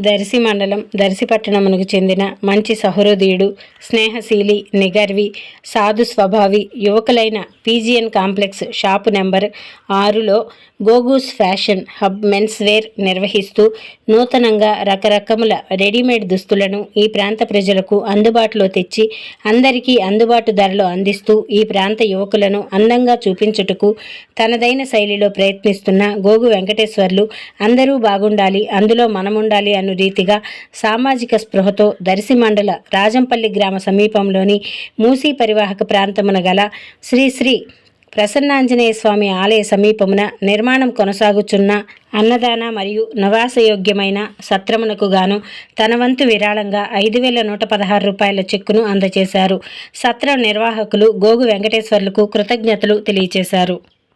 దర్శి మండలం దర్శి పట్టణమునకు చెందిన మంచి సహృదయుడు స్నేహశీలి నిగర్వి సాధు స్వభావి యువకులైన పీజీఎన్ కాంప్లెక్స్ షాపు నెంబర్ ఆరులో Gogoos fashion hub men's wear నిర్వహిస్తూ నూతనంగా రకరకముల రెడీమేడ్ దుస్తులను ఈ ప్రాంత ప్రజలకు అందుబాటులో తెచ్చి అందరికీ అందుబాటు ధరలో అందిస్తూ ఈ ప్రాంత యువకులను అందంగా చూపించుటకు తనదైన శైలిలో ప్రయత్నిస్తున్న గోగు వెంకటేశ్వర్లు అందరూ బాగుండాలి అందులో మనముండాలి అను రీతిగా సామాజిక స్పృహతో దర్శి మండల రాజంపల్లి గ్రామ సమీపంలోని మూసీ పరివాహక ప్రాంతమున గల శ్రీ శ్రీ ప్రసన్నాంజనేయ స్వామి ఆలయ సమీపమున నిర్మాణం కొనసాగుచున్న అన్నదాన మరియు నివాసయోగ్యమైన సత్రమునకు గాను తన వంతు విరాళంగా ఐదు వేల నూట పదహారు రూపాయల చెక్కును అందజేశారు. సత్రం నిర్వాహకులు గోగు వెంకటేశ్వర్లకు కృతజ్ఞతలు తెలియజేశారు